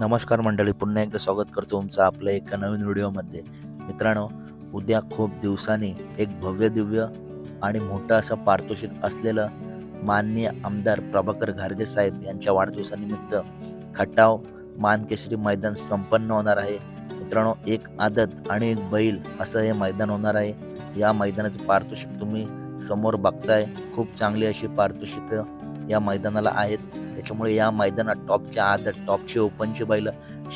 नमस्कार मंडळी पुन्हा एकदा स्वागत करतो तुमचं आपल्या एका नवीन व्हिडिओमध्ये. मित्रांनो उद्या खूप दिवसांनी एक भव्य दिव्य आणि मोठं असं पारितोषिक असलेलं माननीय आमदार प्रभाकर घारगे साहेब यांच्या वाढदिवसानिमित्त खटाव मानकेसरी मैदान संपन्न होणार आहे. मित्रांनो एक आदत आणि एक बैल असं हे मैदान होणार आहे. या मैदानाचं पारितोषिक तुम्ही समोर बघताय. खूप चांगली अशी पारितोषिकं या मैदानाला आहेत. त्याच्यामुळे या मैदानात टॉपच्या आत टॉपचे ओपनचे बैल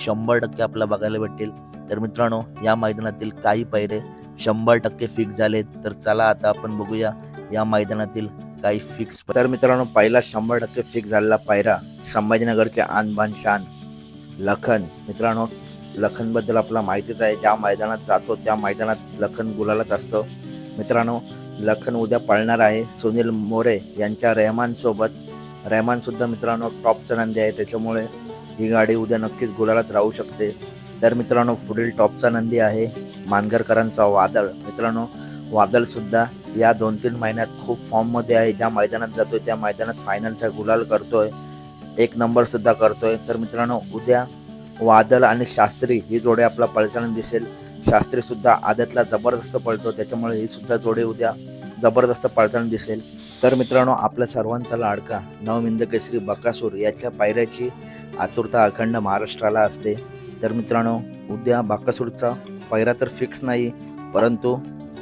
शंभर टक्के आपल्याला बघायला भेटतील. तर मित्रांनो या मैदानातील काही पैरे शंभर टक्के फिक्स झाले तर चला आता आपण बघूया या मैदानातील काही फिक्स तर मित्रांनो पहिला शंभर टक्के फिक्स झालेला पायरा संभाजीनगरचे आनबान शान लखन. मित्रांनो लखनबद्दल आपला माहितीच आहे ज्या मैदानात जातो त्या मैदानात लखन गुलालच असतो. मित्रांनो लखन उद्या पळणार आहे सुनील मोरे यांच्या रेहमानसोबत. सोबत सुद्धा मित्रांनो टॉपचा नंदी आहे त्याच्यामुळे ही गाडी उद्या नक्कीच गुलालात राहू शकते. तर मित्रांनो पुढील टॉपचा नंदी आहे मानगरकरांचा वादळ. मित्रांनो वादळ सुद्धा या दोन तीन महिन्यात खूप फॉर्ममध्ये आहे. ज्या मैदानात जातोय त्या मैदानात फायनलचा गुलाल करतोय. एक नंबर सुद्धा करतोय. तर मित्रांनो उद्या वादळ आणि शास्त्री ही जोडी आपला पळताना दिसेल. शास्त्री सुद्धा आदतला जबरदस्त पळतो त्याच्यामुळे ही सुद्धा जोडी उद्या जबरदस्त पळताना दिसेल. तर मित्रांनो आपल्या सर्वांचा लाडका नवमिंद केसरी बकासूर याच्या पायऱ्याची आतुरता अखंड महाराष्ट्राला असते. तर मित्रांनो उद्या बाकासूरचा पायरा तर फिक्स नाही परंतु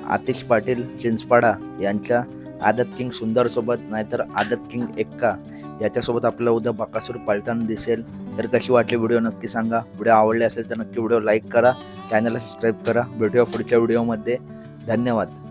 आतिश पाटील चिंचपाडा यांच्या आदत किंग सुंदरसोबत नाहीतर आदत किंग एक्का याच्यासोबत आपल्याला उद्या बाकासूर पळताना दिसेल. तर कशी वाटली व्हिडिओ नक्की सांगा. व्हिडिओ आवडले असेल तर नक्की व्हिडिओ लाईक करा. चॅनलला सबस्क्राईब करा. भेटूया पुढच्या व्हिडिओमध्ये. धन्यवाद.